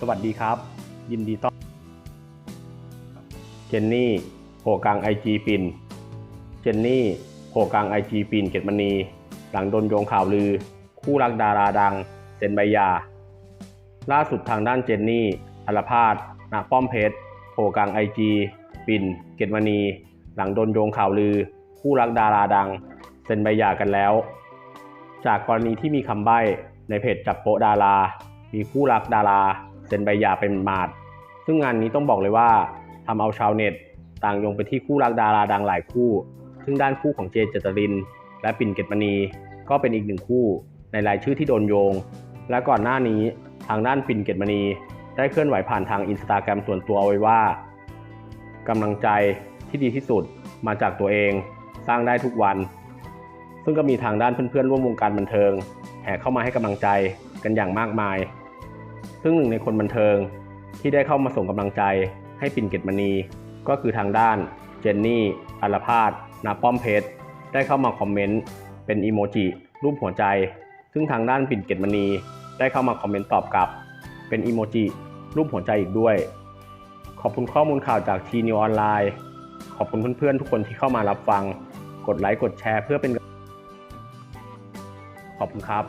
สวัสดีครับ ยินดีต้อนเจนนี่โผกลางไอจีปินเจนนี่โผกลางไอจีปินเกตมณี หลังโดนโยงข่าวลือ คู่รักดาราดังเซนใบยา ล่าสุดทางด้านเจนนี่อัลพาดนาป้อมเพชรโผกลางไอจีปินเกตมณี หลังโดนโยงข่าวลือ คู่รักดาราดังเซนใบยากันแล้ว จากกรณีที่มีคำใบ้ในเพจจับโปะดารา มีคู่รักดารา เซ็นใบหย่าเป็นมาด ซึ่งงานนี้ต้องบอกเลยว่าทำเอาชาวเน็ต ต่างโยงไปที่คู่รักดาราดังหลายคู่ ซึ่งด้านคู่ของเจเจตริน และปิ่นเกตมณี ก็เป็นอีกหนึ่งคู่ในรายชื่อที่โดนโยง และก่อนหน้านี้ทางด้านปิ่นเกตมณี ได้เคลื่อนไหวผ่านทางอินสตาแกรมส่วนตัวเอาไว้ว่ากำลังใจที่ดีที่สุดมาจากตัวเองสร้างได้ทุกวัน ซึ่งก็มีทางด้านเพื่อนๆร่วมวงการบันเทิง แห่เข้ามาให้กำลังใจกันอย่างมากมาย ซึ่งหนึ่งในคนบันเทิงที่ได้เข้ามาส่งกำลังใจให้ปิ่นเกตมณี ก็คือทางด้านเจนนี่อัลพาดนาป้อมเพชรได้เข้ามาคอมเมนต์เป็นอีโมจิรูปหัวใจ ซึ่งทางด้านปิ่นเกตมณีได้เข้ามาคอมเมนต์ตอบกลับ เป็นอีโมจิรูปหัวใจอีกด้วย ขอบคุณข้อมูลข่าวจากทีนิวออนไลน์ ขอบคุณเพื่อนๆทุกคนที่เข้ามารับฟัง กดไลค์กดแชร์เพื่อเป็นขอบคุณครับ